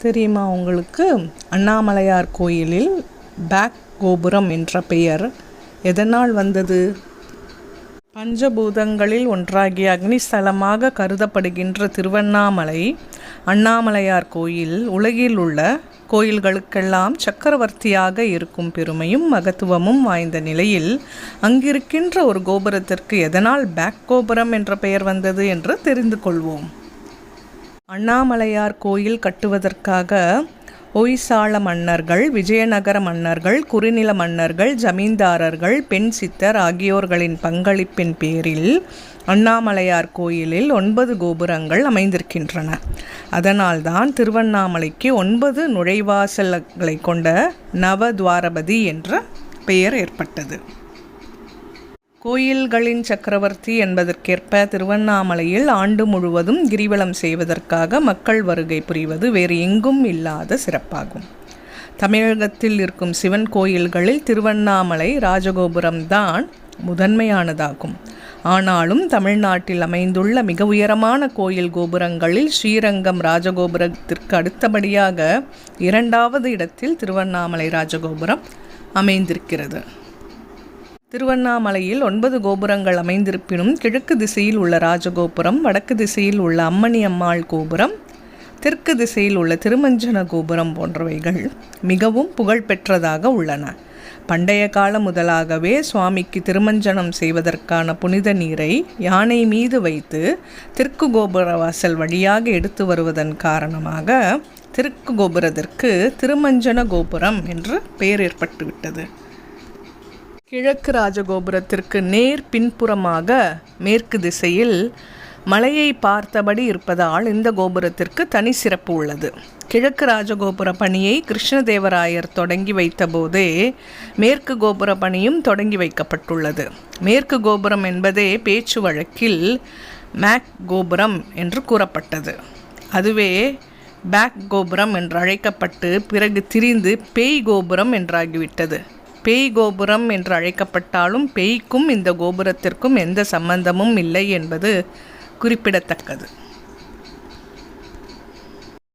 தெரியுமா உங்களுக்கு? அண்ணாமலையார் கோயிலில் பேக் கோபுரம் என்ற பெயர். எதனால் வந்தது? பஞ்சபூதங்களில் ஒன்றாகிய அக்னிஸ்தலமாக கருதப்படுகின்ற திருவண்ணாமலை அண்ணாமலையார் கோயில் உலகில் உள்ள கோயில்களுக்கெல்லாம் சக்கரவர்த்தியாக இருக்கும் பெருமையும் மகத்துவமும் வாய்ந்த நிலையில் அங்கிருக்கின்ற ஒரு கோபுரத்திற்கு எதனால் பேக் கோபுரம் என்ற பெயர் வந்தது என்று தெரிந்து கொள்வோம். அண்ணாமலையார் கோயில் கட்டுவதற்காக ஒய்சாள மன்னர்கள் விஜயநகர மன்னர்கள் குறுநில மன்னர்கள் ஜமீன்தாரர்கள் பெண் சித்தர் ஆகியோர்களின் பங்களிப்பின் பேரில் அண்ணாமலையார் கோயிலில் ஒன்பது கோபுரங்கள் அமைந்திருக்கின்றன. அதனால்தான் திருவண்ணாமலைக்கு ஒன்பது நுழைவாசல்களை கொண்ட நவத்வாரபதி என்ற பெயர் ஏற்பட்டது. கோயில்களின் சக்கரவர்த்தி என்பதற்கேற்ப திருவண்ணாமலையில் ஆண்டு முழுவதும் கிரிவலம் செய்வதற்காக மக்கள் வருகை புரிவது வேறு எங்கும் இல்லாத சிறப்பாகும். தமிழகத்தில் இருக்கும் சிவன் கோயில்களில் திருவண்ணாமலை ராஜகோபுரம் தான் முதன்மையானதாகும். ஆனாலும் தமிழ்நாட்டில் அமைந்துள்ள மிக உயரமான கோயில் கோபுரங்களில் ஸ்ரீரங்கம் ராஜகோபுரத்திற்கு அடுத்தபடியாக இரண்டாவது இடத்தில் திருவண்ணாமலை ராஜகோபுரம் அமைந்திருக்கிறது. திருவண்ணாமலையில் ஒன்பது கோபுரங்கள் அமைந்திருப்பினும் கிழக்கு திசையில் உள்ள ராஜகோபுரம் வடக்கு திசையில் உள்ள அம்மணி அம்மாள் கோபுரம் தெற்கு திசையில் உள்ள திருமஞ்சன கோபுரம் போன்றவைகள் மிகவும் புகழ்பெற்றதாக உள்ளன. பண்டைய காலம் முதலாகவே சுவாமிக்கு திருமஞ்சனம் செய்வதற்கான புனித நீரை யானை மீது வைத்து தெற்கு கோபுர வாசல் வழியாக எடுத்து வருவதன் காரணமாக தெற்கு கோபுரத்திற்கு திருமஞ்சன கோபுரம் என்று பெயர் ஏற்பட்டுவிட்டது. கிழக்கு ராஜகோபுரத்திற்கு நேர் பின்புறமாக மேற்கு திசையில் மலையை பார்த்தபடி இருப்பதால் இந்த கோபுரத்திற்கு தனி சிறப்பு உள்ளது. கிழக்கு ராஜகோபுர பணியை கிருஷ்ணதேவராயர் தொடங்கி வைத்தபோதே மேற்கு கோபுர பணியும் தொடங்கி வைக்கப்பட்டுள்ளது. மேற்கு கோபுரம் என்பதே பேச்சு வழக்கில் மேக் கோபுரம் என்று கூறப்பட்டது. அதுவே பேக் கோபுரம் என்று அழைக்கப்பட்டு பிறகு திரிந்து பேய் கோபுரம் என்றாகிவிட்டது. பேய் கோபுரம் என்று அழைக்கப்பட்டாலும் பேய்க்கும் இந்த கோபுரத்திற்கும் எந்த சம்பந்தமும் இல்லை என்பது குறிப்பிடத்தக்கது.